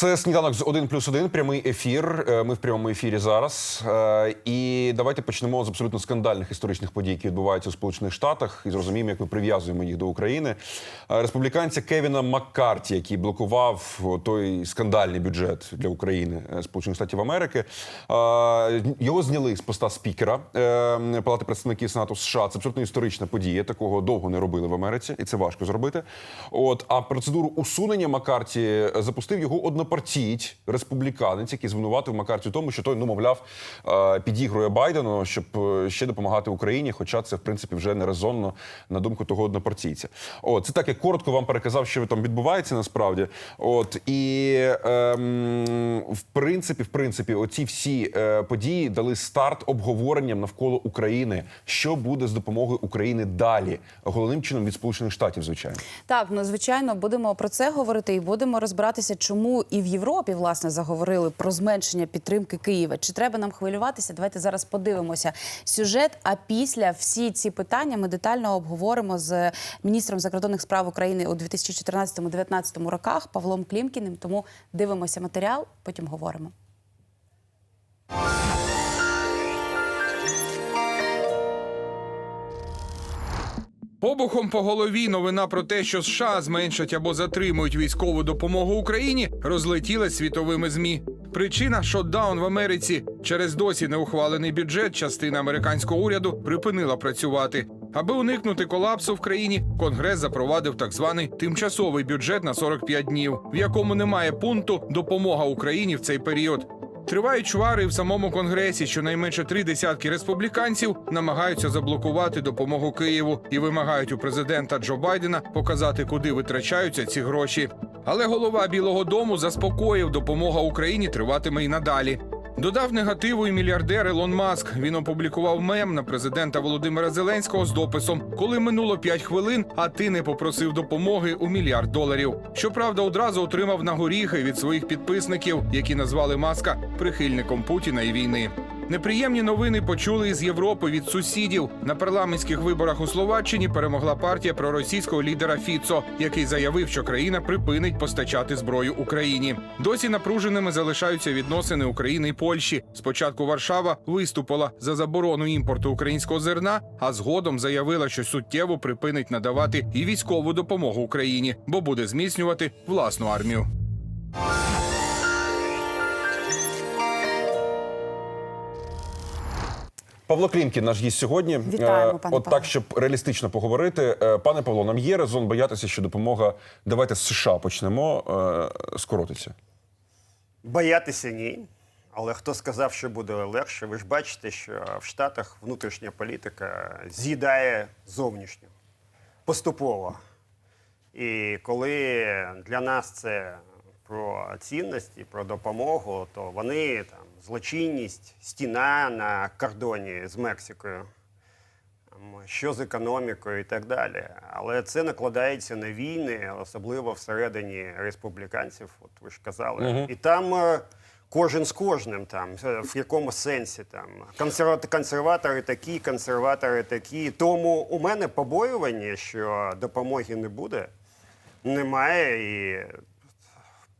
Це сніданок з 1 плюс 1, прямий ефір. Е, Ми в прямому ефірі зараз. Е, І давайте почнемо з абсолютно скандальних історичних подій, які відбуваються у Сполучених Штатах, і зрозуміємо, як ми прив'язуємо їх до України. Е, Республіканця Кевіна Маккарті, який блокував той скандальний бюджет для України Сполучених Штатів Америки, його зняли з поста спікера Палати представників Сенату США. Це абсолютно історична подія. Такого довго не робили в Америці, і це важко зробити. От а процедуру усунення Маккарті запустив його однопартієць, республіканець, який звинуватив Маккарті в тому, що той, ну мовляв, е, підігрує Байдену, щоб е, ще допомагати Україні. Хоча це в принципі вже не резонно на думку того однопартійця. От це так я коротко вам переказав, що там відбувається насправді. От і ем, в принципі, в принципі, оці всі е, події дали старт обговоренням навколо України, що буде з допомогою України далі, головним чином від Сполучених Штатів, звичайно. Так, ну звичайно, будемо про це говорити і будемо розбиратися, чому і в Європі власне заговорили про зменшення підтримки Києва. Чи треба нам хвилюватися? Давайте зараз подивимося сюжет. А після всі ці питання ми детально обговоримо з міністром закордонних справ України у 2014-2019 роках Павлом Клімкіним. Тому дивимося матеріал, потім говоримо. Обухом по голові новина про те, що США зменшать або затримують військову допомогу Україні, розлетілась світовими змі. Причина шотдаун в Америці через досі неухвалений бюджет. Частина американського уряду припинила працювати. Аби уникнути колапсу в країні, конгрес запровадив так званий тимчасовий бюджет на 45 днів, в якому немає пункту допомога Україні в цей період. Тривають чвари в самому конгресі. Щонайменше три десятки республіканців намагаються заблокувати допомогу Києву і вимагають у президента Джо Байдена показати, куди витрачаються ці гроші. Але голова Білого Дому заспокоїв, допомога Україні триватиме і надалі. Додав негативу і мільярдер Ілон Маск. Він опублікував мем на президента Володимира Зеленського з дописом: коли минуло 5 хвилин, а ти не попросив допомоги у мільярд доларів. Щоправда, одразу отримав на горіхи від своїх підписників, які назвали Маска прихильником Путіна і війни. Неприємні новини почули із Європи від сусідів. На парламентських виборах у Словаччині перемогла партія проросійського лідера Фіцо, який заявив, що країна припинить постачати зброю Україні. Досі напруженими залишаються відносини України і Польщі. Спочатку Варшава виступила за заборону імпорту українського зерна, а згодом заявила, що суттєво припинить надавати і військову допомогу Україні, бо буде зміцнювати власну армію. Павло Клімкін, наш гість сьогодні. Вітаємо, Е, пане От так, щоб реалістично поговорити. Е, Пане Павло, нам є резон боятися, що допомога. Давайте з США почнемо. е, Скоротиться. Боятися ні. Але хто сказав, що буде легше? Ви ж бачите, що в Штатах внутрішня політика з'їдає зовнішню поступово. І коли для нас це про цінності, про допомогу, то вони там злочинність, стіна на кордоні з Мексикою, що з економікою і так далі. Але це накладається на війни, особливо всередині республіканців, от ви ж казали. І там е, кожен з кожним, там, е, в якому сенсі там консерватори такі, консерватори такі. Тому у мене побоювання, що допомоги не буде, немає і.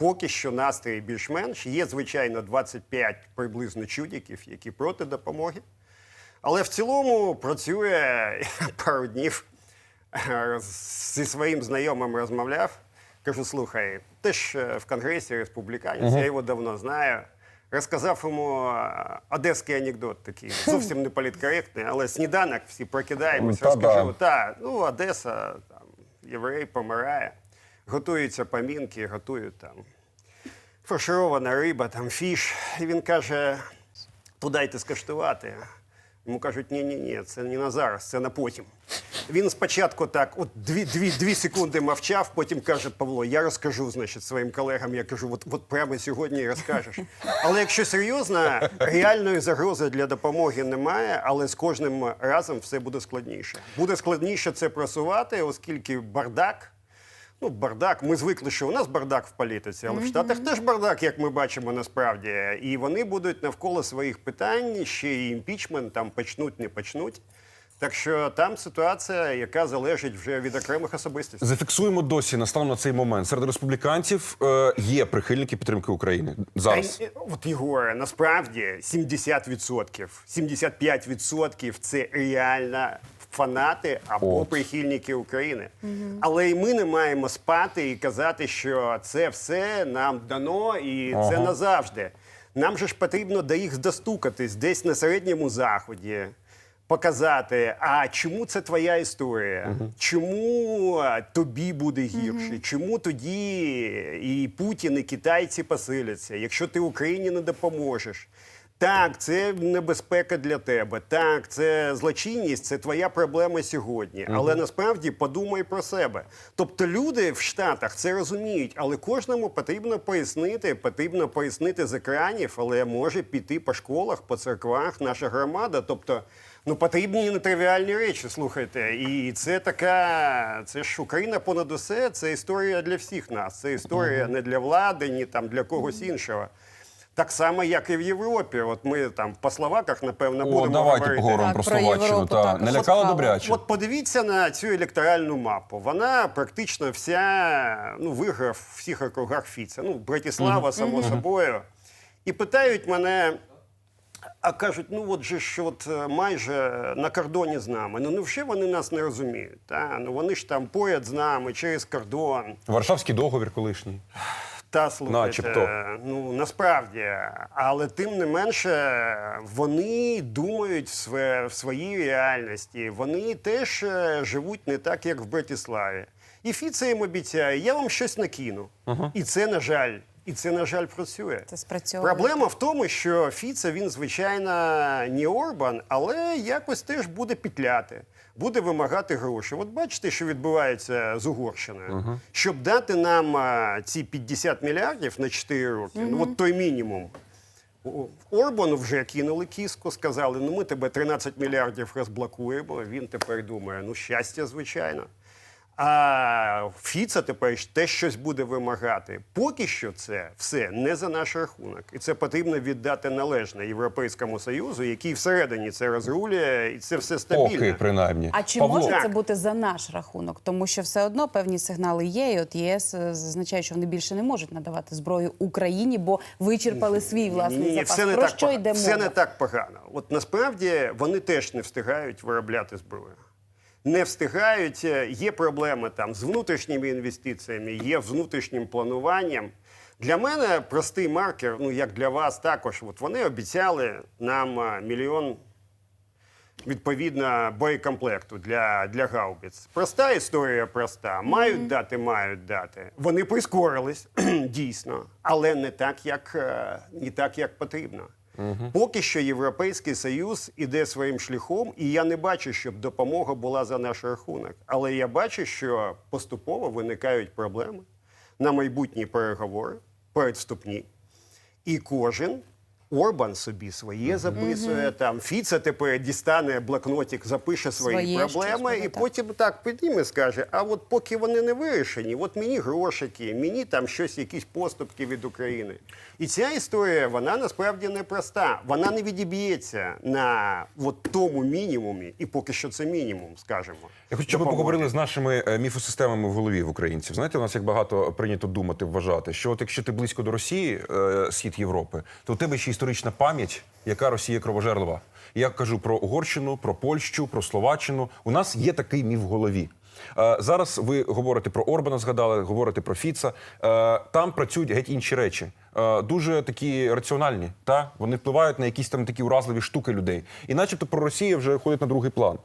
Поки що настрій більш-менш. Є, звичайно, 25 приблизно чудиків, які проти допомоги. Але в цілому працює пару днів е, зі своїм знайомим розмовляв. Кажу: слухай, ти ж е, в Конгресі республіканець, я його давно знаю. Розказав йому е, одеський анекдот такий, зовсім не політкоректний, але сніданок всі прокидаємось, розкажу. Та, ну, Одеса, там, єврей помирає, готуються помінки, готують там фарширована риба, там фіш. І він каже: подайте скаштувати. Йому кажуть, ні, ні, ні, це не на зараз, це на потім. Він спочатку так, от дві, дві, дві секунди мовчав, потім каже Павло, я розкажу, значить, своїм колегам. Я кажу, от, от прямо сьогодні розкажеш. Але якщо серйозно, реальної загрози для допомоги немає, але з кожним разом все буде складніше. Буде складніше це просувати, оскільки бардак. Ну, бардак. Ми звикли, що у нас бардак в політиці, але в Штатах теж бардак, як ми бачимо насправді. І вони будуть навколо своїх питань, ще й імпічмент там почнуть, не почнуть. Так що там ситуація, яка залежить вже від окремих особистостей. Зафіксуємо досі настаном на цей момент. Серед республіканців е, є прихильники підтримки України зараз. Та е, От Ігоре, насправді 70%, 75% це реально фанати або От. прихильники України. Але і ми не маємо спати і казати, що це все нам дано і це назавжди. Нам же ж потрібно до їх достукатись десь на середньому заході. Показати, а чому це твоя історія? Чому тобі буде гірше? Чому тоді і Путін, і китайці посиляться, якщо ти Україні не допоможеш? Так, це небезпека для тебе. Так, це злочинність, це твоя проблема сьогодні. Але насправді подумай про себе. Тобто люди в Штатах це розуміють, але кожному потрібно пояснити, потрібно пояснити з екранів, але може піти по школах, по церквах наша громада. Тобто, ну потрібні нетривіальні речі. Слухайте, і це така, це ж Україна понад усе. Це історія для всіх нас. Це історія не для влади, ні там для когось іншого. Так само, як і в Європі. От ми там по словаках, напевно, О, будемо давайте говорити. поговоримо про про Словаччину. Європу Та не добряче. От подивіться на цю електоральну мапу. Вона практично вся ну, виграв в всіх округах Фіца. Ну, Братіслава, само собою. І питають мене. А кажуть, ну от же ж от е, майже на кордоні з нами. Ну невже вони нас не розуміють? Та? Ну вони ж там поряд з нами через кордон. Варшавський договір колишній. Та слухайте, Начебто. ну насправді, але тим не менше, вони думають в, своє, в своїй реальності. Вони теж е, живуть не так, як в Братіславі. І Фіце їм обіцяє, я вам щось накину. І це, на жаль, і це, на жаль, працює. Це спрацьовує. Проблема в тому, що Фіце він, звичайно, не Орбан, але якось теж буде пітляти, буде вимагати гроші. От бачите, що відбувається з Угорщиною. Щоб дати нам а, ці 50 мільярдів на 4 роки, ну от той мінімум. Орбану вже кинули кіску, сказали, ну ми тебе 13 мільярдів розблокуємо. Він тепер думає, ну щастя, звичайно. А Фіца тепер ж теж щось буде вимагати. Поки що це все не за наш рахунок. І це потрібно віддати належне Європейському Союзу, який всередині це розрулює, і це все стабільно. Поки, принаймні. А чи Павло, може це бути за наш рахунок? Тому що все одно певні сигнали є. І от ЄС е, зазначає, що вони більше не можуть надавати зброю Україні, бо вичерпали свій власний Ні, запас. все не Про так що йде Все не так погано. От насправді вони теж не встигають виробляти зброю. Не встигають. Е, Є проблеми там з внутрішніми інвестиціями, є з внутрішнім плануванням. Для мене простий маркер, ну як для вас також. От вони обіцяли нам е, мільйон відповідно боєкомплекту для, для гаубиць. Проста історія проста. Мають дати, мають дати. Вони прискорились дійсно, але не так, як, е, не так, як потрібно. Поки що Європейський Союз іде своїм шляхом, і я не бачу, щоб допомога була за наш рахунок. Але я бачу, що поступово виникають проблеми на майбутні переговори, передступні. І кожен Орбан собі своє записує. Там Фіца тепер дістане блокнотик, запише свої Своє проблеми, буде, і так. потім так підніме, скаже: а от поки вони не вирішені, от мені грошики, мені там щось, якісь поступки від України. І ця історія, вона насправді непроста. Вона не відіб'ється на от тому мінімумі, і поки що це мінімум, скажімо. Я хочу, щоб ви поговорили з нашими е, міфосистемами в голові в українців. Знаєте, у нас як багато прийнято думати, вважати, що от якщо ти близько до Росії, е, схід Європи, то у тебе ще історична пам'ять, яка Росія кровожерлива. Я кажу про Угорщину, про Польщу, про Словаччину. У нас є такий міф в голові. Е, Зараз ви говорите про Орбана, згадали, говорите про Фіца. Е, Там працюють геть інші речі, Е, дуже такі раціональні. Та вони впливають на якісь там такі уразливі штуки людей. І, начебто, про Росію вже ходить на другий план.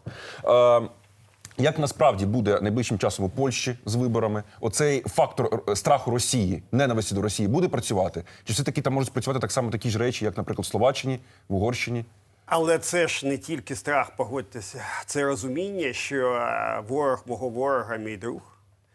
Як насправді буде найближчим часом у Польщі з виборами? Оцей фактор страху Росії, ненависті до Росії буде працювати? Чи все таки там можуть працювати так само такі ж речі, як, наприклад, в Словаччині, в Угорщині? Але це ж не тільки страх, погодьтеся. Це розуміння, що е, ворог мого ворога мій друг.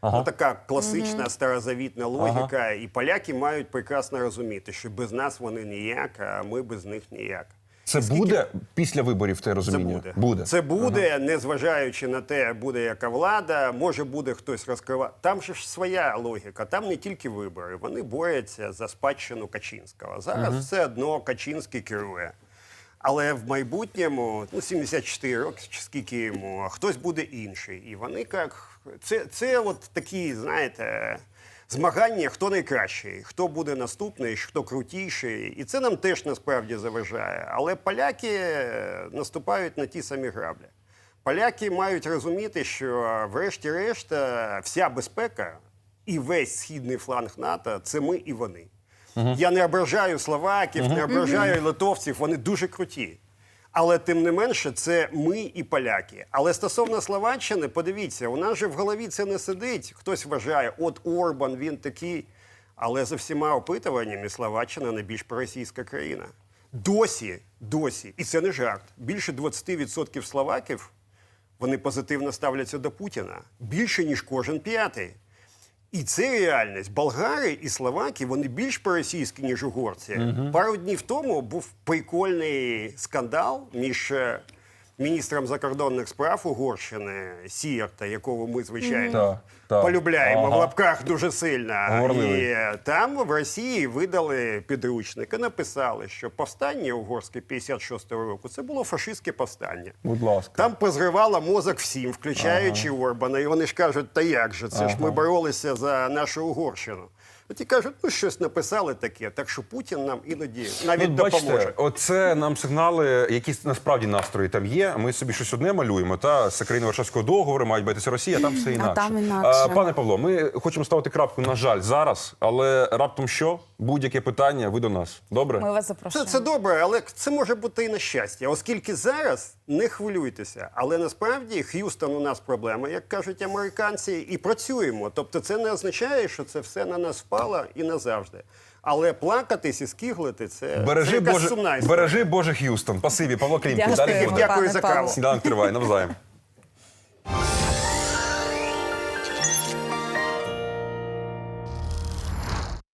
Ну, така класична старозавітна логіка. І поляки мають прекрасно розуміти, що без нас вони ніяк, а ми без них ніяк. Це Скільки- буде після виборів, те Це розуміння? буде. Це буде, незважаючи на те, буде яка влада, може буде хтось розкривати. Там же ж своя логіка. Там не тільки вибори. Вони борються за спадщину Качинського. Зараз все одно Качинський керує. Але в майбутньому, ну 74 роки, чи скільки йому, хтось буде інший. І вони як це, це от такі, знаєте. Змагання, хто найкращий, хто буде наступний, хто крутіший, і це нам теж насправді заважає. Але поляки е, наступають на ті самі граблі. Поляки мають розуміти, що врешті-решт е, вся безпека і весь східний фланг НАТО це ми і вони. Я не ображаю словаків, не ображаю литовців, вони дуже круті. Але тим не менше, це ми і поляки. Але стосовно Словаччини, подивіться, у нас же в голові це не сидить. Хтось вважає, от Орбан, він такий. Але за всіма опитуваннями Словаччина найбільш проросійська країна. Досі, досі, і це не жарт. Більше 20% словаків вони позитивно ставляться до Путіна. Більше, ніж кожен п'ятий. І це реальність. Болгари і словаки вони більш проросійські, ніж угорці. Пару днів тому був прикольний скандал між е, міністром закордонних справ Угорщини Сієрта, якого ми звичайно так. полюбляємо Ага. в лапках дуже сильно. Говорливий. І там в Росії видали підручник і написали, що повстання угорське 56-го року це було фашистське повстання. Будь ласка. Там позривала мозок всім, включаючи Орбана. І вони ж кажуть, та як же? Це ж ми боролися за нашу Угорщину. От і кажуть, ну щось написали таке, так що Путін нам іноді навіть Ну, бачите, допоможе. оце нам сигнали, якісь насправді настрої там є. Ми собі щось одне малюємо. Та з країни Варшавського договору мають битися Росія, там все інакше. там інакше. А, пане Павло, ми хочемо ставити крапку, на жаль, зараз, але раптом що? Будь-яке питання, ви до нас. Добре? Ми вас запрошуємо. це добре, але це може бути і на щастя, оскільки зараз не хвилюйтеся. Але насправді Х'юстон у нас проблема, як кажуть американці, і працюємо. Тобто, це не означає, що це все на нас впало і назавжди. Але плакатись і скиглити це, це Бережи якась Боже, сумна історія. бережи Боже Х'юстон. Пасиві, Павло Далі буде. Дякую за каву. Сніданок триває навзаєм.